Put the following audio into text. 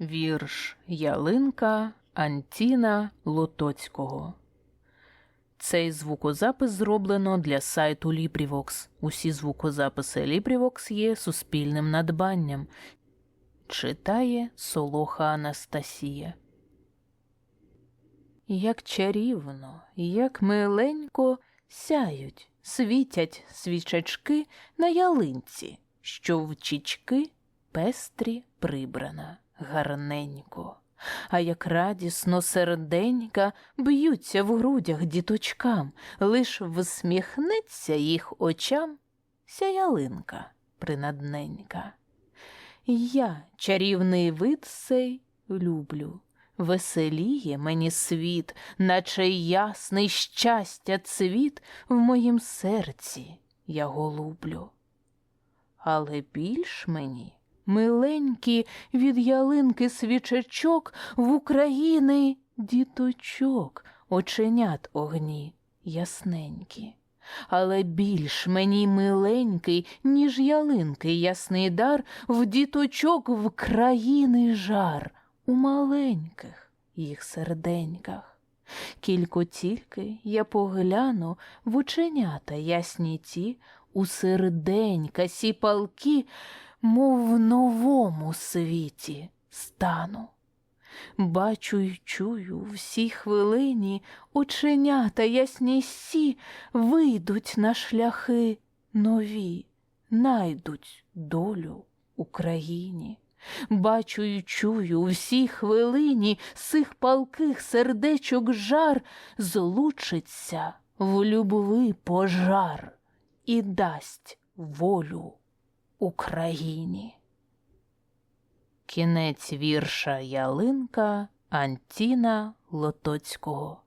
Вірш Ялинка Антіна Лотоцького. Цей звукозапис зроблено для сайту LibriVox. Усі звукозаписи LibriVox є суспільним надбанням. Читає Солоха Анастасія. Як чарівно, як миленько сяють, світять свічачки на ялинці, що в чічки пестрі прибрана гарненько. А як радісно серденька б'ються в грудях діточкам, лиш всміхнеться їх очам ся ялинка принадненька. Я чарівний вид сей люблю, веселіє мені світ, наче ясний щастя цвіт в моїм серці я голублю. Але більш мені миленькі від ялинки свічачок в України діточок, оченят огні ясненькі. Але більш мені миленький, ніж ялинки ясний дар, в діточок в країни жар, у маленьких їх серденьках. Кілько тільки я погляну в оченята ясні ті, у серденька сі палки, мов в новому світі стану. Бачу й чую всі хвилині оченята ясні сі вийдуть на шляхи нові, найдуть долю Україні. Бачу й чую всі хвилині сих палких сердечок жар злучиться в любви пожар і дасть волю Україні. Кінець вірша Ялинка Антіна Лотоцького